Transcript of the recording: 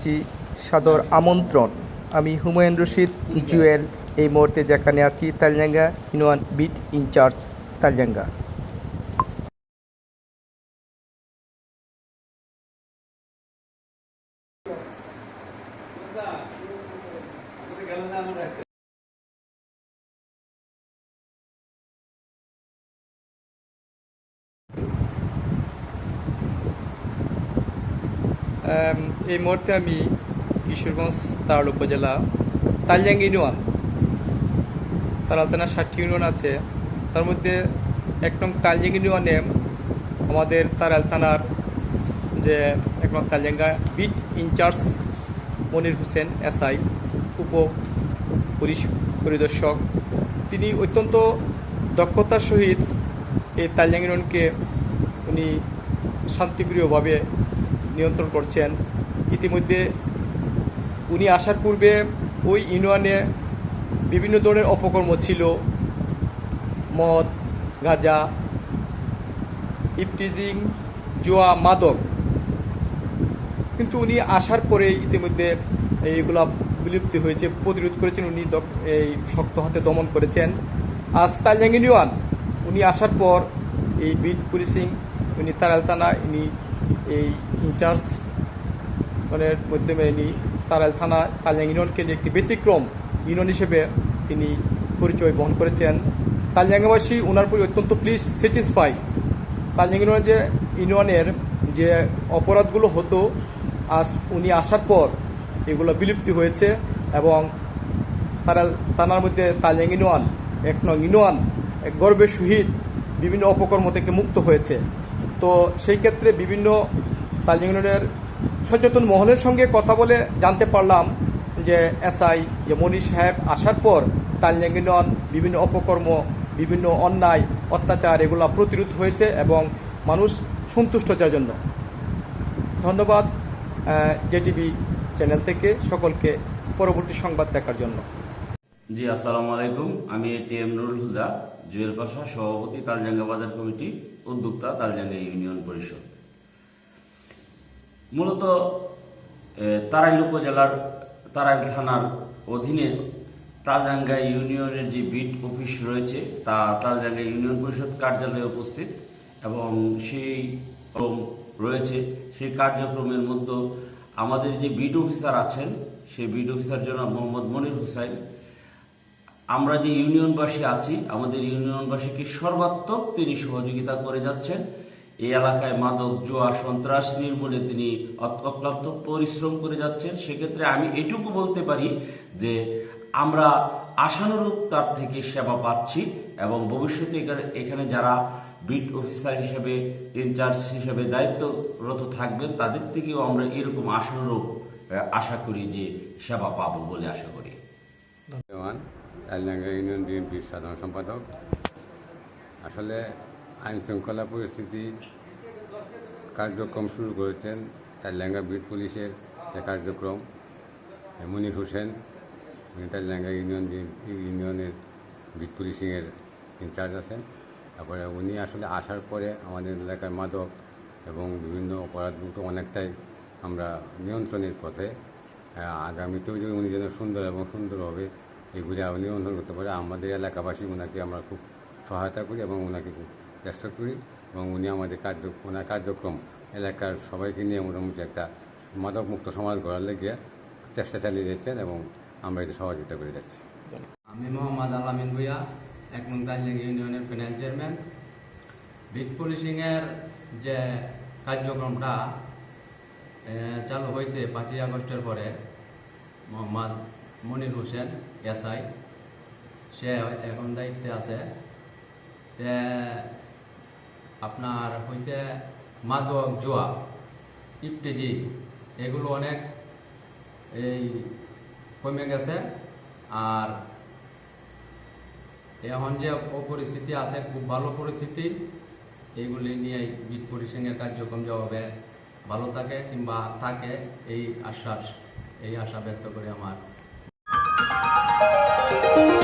জানাচ্ছি, সাদর আমন্ত্রণ। আমি হুমায়ুন রশিদ জুয়েল এই মুহূর্তে যেখানে আছি, Taljanga union beat in charge, Taljanga. এই মুহূর্তে আমি কিশোরগঞ্জ তারাল উপজেলা তালজাং ইউনিয়ন তারাল থানার ষাটটি ইউনিয়ন আছে। তার মধ্যে এক নং ইউনিয়নে আমাদের তারাল থানার যে এক Taljanga beat in charge Monir Hossain SI, উপ পুলিশ পরিদর্শক, তিনি অত্যন্ত দক্ষতার সহিত এই তালজাং ইউনিয়নকে উনি শান্তিপ্রিয়ভাবে নিয়ন্ত্রণ করছেন। ইতিমধ্যে উনি আসার পূর্বে ওই ইউনিয়নে বিভিন্ন ধরনের অপকর্ম ছিল। মদ, গাঁজা ইপটিজিং জুয়া, মাদক। কিন্তু উনি আসার পরে ইতিমধ্যে এইগুলা বিলুপ্তি হয়েছে, প্রতিরোধ করেছেন, উনি এই শক্ত হাতে দমন করেছেন। আজ তাইজাং ইউনিয়ন উনি আসার পর এই বিট পুলিশিং, উনি তারালতানা ইনি এই ইনচার্জ মানের মাধ্যমে ইনি তারাল থানা তালজাং ইউনিয়নকে নিয়ে একটি ব্যতিক্রম ইউনিয়ন হিসেবে তিনি পরিচয় বহন করেছেন। তালজাঙ্গাবাসী ওনার প্রতি অত্যন্ত প্লিজ স্যাটিসফাই তালজাং ইউনিয়নের যে ইউনিয়নের যে অপরাধগুলো হতো, আজ উনি আসার পর এগুলো বিলুপ্তি হয়েছে এবং তারা থানার মধ্যে তালজাং ইউনিয়ন, এক নং ইউনিয়ন গর্বের সহিত বিভিন্ন অপকর্ম থেকে মুক্ত হয়েছে। তো সেই ক্ষেত্রে বিভিন্ন তালজাং ইউনিয়নের সচেতন মহলের সঙ্গে কথা বলে জানতে পারলাম যে এসআই যে মনির সাহেব আসার পর তালজাং ইউনিয়ন বিভিন্ন অপকর্ম, বিভিন্ন অন্যায়, অত্যাচার এগুলো প্রতিরোধ হয়েছে এবং মানুষ সন্তুষ্ট যার জন্য। ধন্যবাদ জেটিভি চ্যানেল থেকে সকলকে পরবর্তী সংবাদ দেখার জন্য। জি, আসসালামু আলাইকুম। আমি এটিএম নুরুল হুদা, জুয়েল পাশা, সভাপতি তালজাঙ্গা বাজার কমিটি। উদ্যোক্তা তালজাঙ্গা ইউনিয়ন পরিষদ। মূলত তারাইল উপজেলার, তারাইল থানার অধীনে তালজাঙ্গা ইউনিয়নের যে বিট অফিস রয়েছে, তা তালজাঙ্গা ইউনিয়ন পরিষদ কার্যালয়ে উপস্থিত এবং সেই রয়েছে। সেই কার্যক্রমের মধ্যে আমাদের যে বিট অফিসার আছেন, সেই বিট অফিসার জনাব মোহাম্মদ মনির হোসাইন আমরা যে ইউনিয়নবাসী আছি, আমাদের ইউনিয়নবাসীকে সর্বাত্মক তিনি সহযোগিতা করে যাচ্ছেন। এই এলাকায় মাদক, জোয়া, সন্ত্রাস নির্মূলে তিনি অক্লান্ত পরিশ্রম করে যাচ্ছেন। সেক্ষেত্রে আমি এটুকু বলতে পারি যে আমরা আশানুরূপ তার থেকে সেবা পাচ্ছি এবং ভবিষ্যতে এখানে যারা বিট অফিসার হিসেবে, ইনচার্জ হিসেবে দায়িত্বরত থাকবেন, তাদের থেকেও আমরা এরকম আশানুরূপ আশা করি যে সেবা পাবো বলে আশা করি। দেওয়ান কালিনাঙ্গা ইউনিয়ন বিএনপির সাধারণ সম্পাদক। আসলে আইন শৃঙ্খলা পরিস্থিতি কার্যক্রম শুরু করেছেন তাইলাঙ্গা বিট পুলিশের যে কার্যক্রম, মনির হোসেন। উনি তাইলাঙ্গা ইউনিয়ন ইউনিয়নের বিট পুলিশিংয়ের ইনচার্জ আছেন। তারপরে উনি আসলে আসার পরে আমাদের এলাকার মাদক এবং বিভিন্ন অপরাধগুলো অনেকটাই আমরা নিয়ন্ত্রণের পথে আগামীতেও যদি উনি যেন সুন্দর এবং সুন্দরভাবে এগুলি আরও নিয়ন্ত্রণ করতে পারে। আমাদের এলাকাবাসী ওনাকে আমরা খুব সহায়তা করি এবং ওনাকে খুব চেষ্টা করি এবং উনি আমাদের কার্য, ওনার কার্যক্রম এলাকার সবাইকে নিয়ে মোটামুটি একটা মাদকমুক্ত সমাজ গড়ার লেগে চেষ্টা চালিয়ে যাচ্ছেন এবং আমরা এতে সহযোগিতা করে যাচ্ছি। আমি মোহাম্মদ আলামিন ভুইয়া, এক নং ইউনিয়নের ফিনান্স চেয়ারম্যান বিট পুলিশিংয়ের যে কার্যক্রমটা চালু হয়েছে পাঁচই আগস্টের পরে। মোহাম্মদ মনির হোসেন, এসআই। সে এখন দায়িত্বে আছে। আপনার হয়েছে মাদক, জোয়া ইপটিজি এগুলো অনেক এই কমে গেছে। আর এখন যে পরিস্থিতি আছে, খুব ভালো পরিস্থিতি এইগুলি নিয়ে বিট পরিসংখ্যার কার্যক্রম যেভাবে ভালো থাকে কিংবা থাকে, এই আশ্বাস, এই আশা ব্যক্ত করে আমার। Thank you.